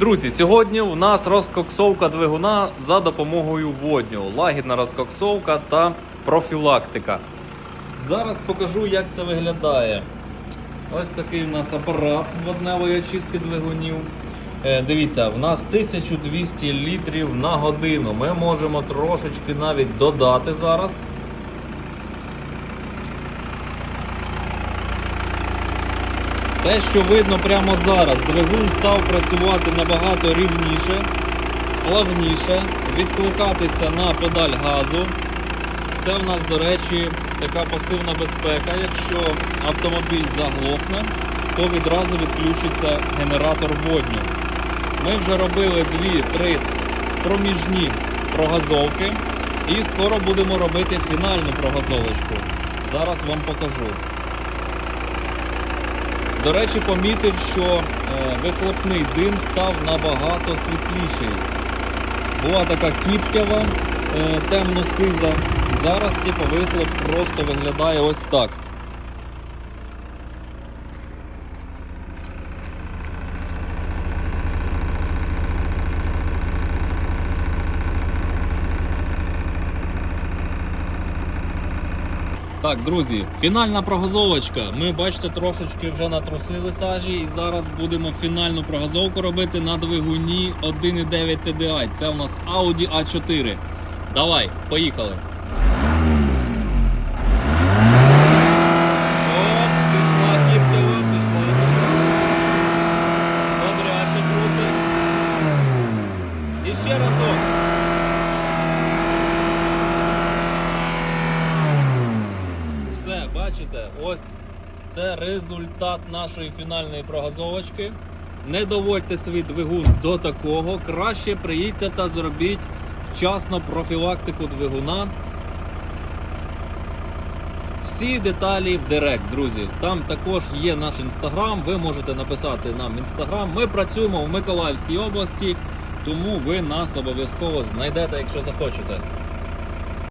Друзі, сьогодні у нас розкоксовка двигуна за допомогою водню, лагідна розкоксовка та профілактика. Зараз покажу, як це виглядає. Ось такий у нас апарат водневої очистки двигунів. Е, дивіться, в нас 1200 літрів на годину. Ми можемо трошечки навіть додати зараз. Те, що видно прямо зараз, двигун став працювати набагато рівніше, плавніше, відкликатися на педаль газу. Це в нас, до речі, така пасивна безпека. Якщо автомобіль заглохне, то відразу відключиться генератор водню. Ми вже робили 2-3 проміжні прогазовки і скоро будемо робити фінальну прогазовочку. Зараз вам покажу. До речі, помітив, що е, вихлопний дим став набагато світліший. Була така кіптява, е, темно-сиза. Зараз типу, вихлоп просто виглядає ось так. Так, друзі, фінальна прогазовочка. Ми бачите, трошечки вже натрусили сажі і зараз будемо фінальну прогазовку робити на двигуні 1.9 TDI. Це у нас Audi A4. Давай, поїхали. Бачите, ось це результат нашої фінальної прогазовочки. Не доводьте свій двигун до такого. Краще приїдьте та зробіть вчасно профілактику двигуна. Всі деталі в Директ, друзі. Там також є наш інстаграм. Ви можете написати нам інстаграм. Ми працюємо в Миколаївській області, тому ви нас обов'язково знайдете, якщо захочете.